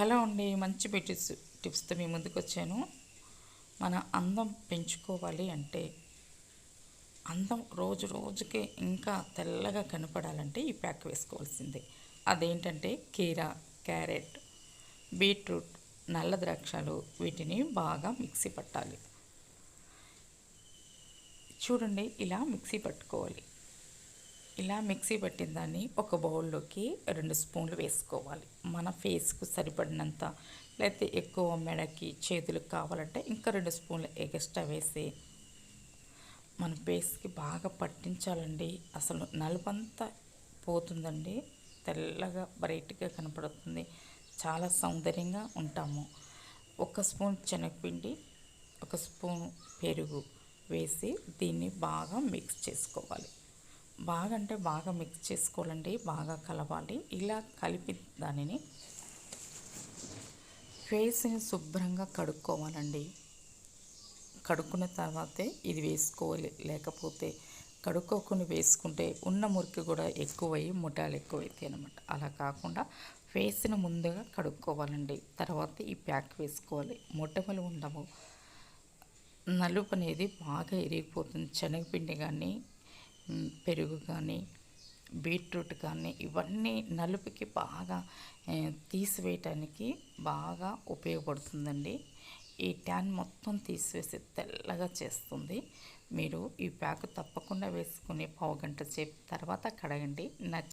Hello అండి మంచి beauties టిప్స్తో మీ ముందుకు వచ్చాను. మన అందం పెంచుకోవాలి అంటే అందం రోజు రోజుకి ఇంకా తెల్లగా కనపడాలంటే ఈ ప్యాక్ వేసుకోవాల్సిందే. అదేంటంటే కీరా క్యారెట్ బీట్రూట్ నల్ల ద్రాక్షలు వీటిని బాగా మిక్సీ పట్టాలి. చూడండి ఇలా మిక్సీ పట్టుకోవాలి. ఇలా మిక్సీ పట్టిన దాన్ని ఒక బౌల్లోకి రెండు స్పూన్లు వేసుకోవాలి. మన ఫేస్కు సరిపడినంత లేకపోతే ఎక్కువ మెడకి చేతులకు కావాలంటే ఇంకా రెండు స్పూన్లు ఎగస్ట్రా వేసి మన ఫేస్కి బాగా పట్టించాలండి. అసలు నలుపంతా పోతుందండి. తెల్లగా బ్రైట్గా కనపడుతుంది. చాలా సౌందర్యంగా ఉంటాము. ఒక స్పూన్ శనగపిండి ఒక స్పూన్ పెరుగు వేసి దీన్ని బాగా మిక్స్ చేసుకోవాలి. బాగా అంటే బాగా మిక్స్ చేసుకోవాలండి బాగా కలవాలి ఇలా కలిపి దానిని ఫేస్ని శుభ్రంగా కడుక్కోవాలండి. కడుక్కున్న తర్వాతే ఇది వేసుకోవాలి. లేకపోతే కడుక్కోకుండా వేసుకుంటే ఉన్న మురికి కూడా ఎక్కువయ్యి ముఠాలు ఎక్కువైతాయి అనమాట అలా కాకుండా ఫేస్ని ముందుగా కడుక్కోవాలండి. తర్వాత ఈ ప్యాక్ వేసుకోవాలి. మొట్టమలు ఉండవు. నలుపు అనేది బాగా ఇరిగిపోతుంది. శనగపిండి కానీ పెరుగు కానీ బీట్రూట్ కానీ ఇవన్నీ నలుపుకి బాగా తీసివేయటానికి బాగా ఉపయోగపడుతుందండి. ఈ ట్యాన్ మొత్తం తీసివేసి తెల్లగా చేస్తుంది. మీరు ఈ ప్యాక్ తప్పకుండా వేసుకుని పావు గంట సేపు తర్వాత కడగండి. నచ్చి